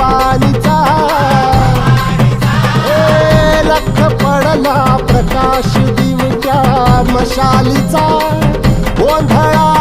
पाणीचा. ए लख पडला प्रकाश दिवट्या मशालीचा गोंधळा